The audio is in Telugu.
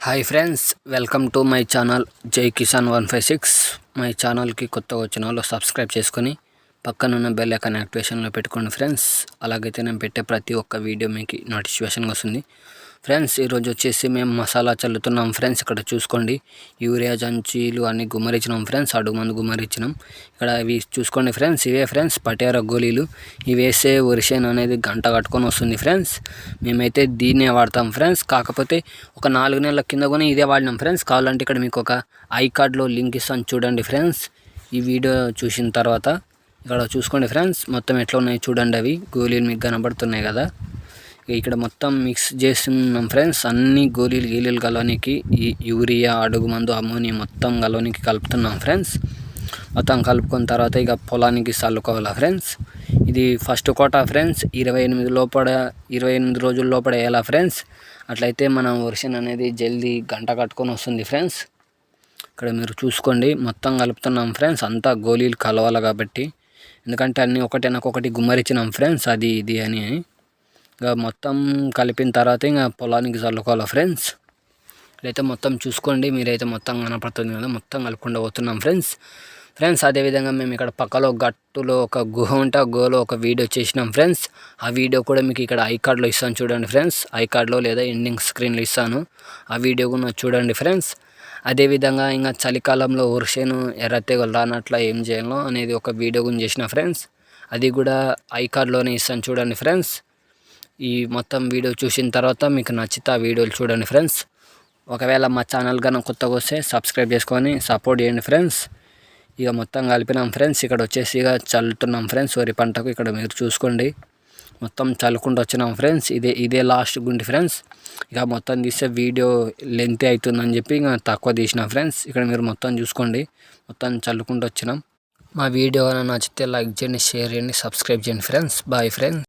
Hi friends welcome to my channel Jai Kisan one five six my ఛానల్కి కొత్తగా వచ్చిన వాళ్ళు సబ్స్క్రైబ్ చేసుకొని పక్కనున్న బెల్ ఐకాన్ యాక్టివేషన్లో పెట్టుకోండి ఫ్రెండ్స్ అలాగైతే నేను పెట్టే ప్రతి ఒక్క వీడియో మీకు నోటిఫికేషన్గా వస్తుంది. ఫ్రెండ్స్ ఈరోజు వచ్చేసి మేము మసాలా చల్లుతున్నాం. ఫ్రెండ్స్ ఇక్కడ చూసుకోండి. యూరియా జంచీలు అన్ని గుమ్మరించినాం ఫ్రెండ్స్. అడుగు మందు గుమ్మరించినాం ఇక్కడ ఇవి చూసుకోండి ఫ్రెండ్స్. ఇవే ఫ్రెండ్స్ పటేర గోళీలు. ఇవి వేసే ఒరిసేన్ అనేది గంట కట్టుకొని వస్తుంది ఫ్రెండ్స్. మేమైతే దీన్నే వాడతాం ఫ్రెండ్స్. కాకపోతే ఒక నాలుగు నెలల కింద కూడా ఇదే వాడినాం ఫ్రెండ్స్. కావాలంటే ఇక్కడ మీకు ఒక ఐ కార్డ్లో లింక్ ఇస్తాను చూడండి ఫ్రెండ్స్. ఈ వీడియో చూసిన తర్వాత ఇక్కడ చూసుకోండి ఫ్రెండ్స్. మొత్తం ఎట్లా ఉన్నాయి చూడండి అవి. గోళీలు మీకు కనబడుతున్నాయి కదా. ఇక్కడ మొత్తం మిక్స్ చేస్తున్నాం ఫ్రెండ్స్ అన్ని గోళీలు గీలీలు కలవనికి ఈ యూరియా అడుగు మందు అమోనియా మొత్తం కలవనికి కలుపుతున్నాం ఫ్రెండ్స్ మొత్తం కలుపుకున్న తర్వాత ఇక పొలానికి చల్లుకోవాలా ఫ్రెండ్స్ ఇది ఫస్ట్ కోట ఫ్రెండ్స్ ఇరవై ఎనిమిది లోపల ఇరవై ఎనిమిది రోజుల లోపల వేయాలా ఫ్రెండ్స్ అట్లయితే మనం వర్షన్ అనేది జల్దీ గంట కట్టుకొని వస్తుంది ఫ్రెండ్స్ ఇక్కడ మీరు చూసుకోండి మొత్తం కలుపుతున్నాం ఫ్రెండ్స్ అంతా గోళీలు కలవాలి కాబట్టి. ఎందుకంటే అన్నీ ఒకటి ఒకటి గుమ్మరిచ్చినాం ఫ్రెండ్స్ అది ఇది అని ఇంకా మొత్తం కలిపిన తర్వాత ఇంకా పొలానికి చల్లుకోవాలి ఫ్రెండ్స్? ఇదైతే మొత్తం చూసుకోండి మీరైతే మొత్తం కనపడుతుంది కదా మొత్తం కలుపుకుండా పోతున్నాం ఫ్రెండ్స్. ఫ్రెండ్స్ అదేవిధంగా మేము ఇక్కడ పక్కలో గట్టులో ఒక గుహ ఉంటే ఆ గుహలో ఒక వీడియో చేసినాం ఫ్రెండ్స్. ఆ వీడియో కూడా మీకు ఇక్కడ ఐ కార్డ్లో ఇస్తాను చూడండి ఫ్రెండ్స్. ఐ కార్డ్లో లేదా ఎండింగ్ స్క్రీన్లో ఇస్తాను. ఆ వీడియో కూడా చూడండి ఫ్రెండ్స్. అదేవిధంగా ఇంకా చలికాలంలో వర్షను ఎర్రతెగలు రానట్ల ఏం చేయాలో అనేది ఒక వీడియో గురించి చేసిన ఫ్రెండ్స్. అది కూడా ఐ కార్డ్లోనే ఇస్తాను చూడండి ఫ్రెండ్స్. ఈ మొత్తం వీడియో చూసిన తర్వాత మీకు నచ్చితే ఆ వీడియోలు చూడండి ఫ్రెండ్స్. ఒకవేళ మా ఛానల్ కనుక కొత్తగా వస్తే సబ్స్క్రైబ్ చేసుకొని సపోర్ట్ చేయండి ఫ్రెండ్స్. ఇక మొత్తం కలిపినాం ఫ్రెండ్స్. ఇక్కడ వచ్చేసి ఇక చల్లుతున్నాం ఫ్రెండ్స్. వరి పంటకు ఇక్కడ మీరు చూసుకోండి. మొత్తం చల్లుకుంటూ వచ్చినాం ఫ్రెండ్స్. ఇదే ఇదే లాస్ట్ గుండి ఫ్రెండ్స్. ఇక మొత్తం తీస్తే వీడియో లెంత్ అవుతుందని చెప్పి ఇక తక్కువ తీసిన ఫ్రెండ్స్. ఇక్కడ మీరు మొత్తం చూసుకోండి. మొత్తం చల్లుకుంటూ వచ్చినాం. మా వీడియో నచ్చితే లైక్ చేయండి షేర్ చేయండి సబ్స్క్రైబ్ చేయండి ఫ్రెండ్స్. Bye friends.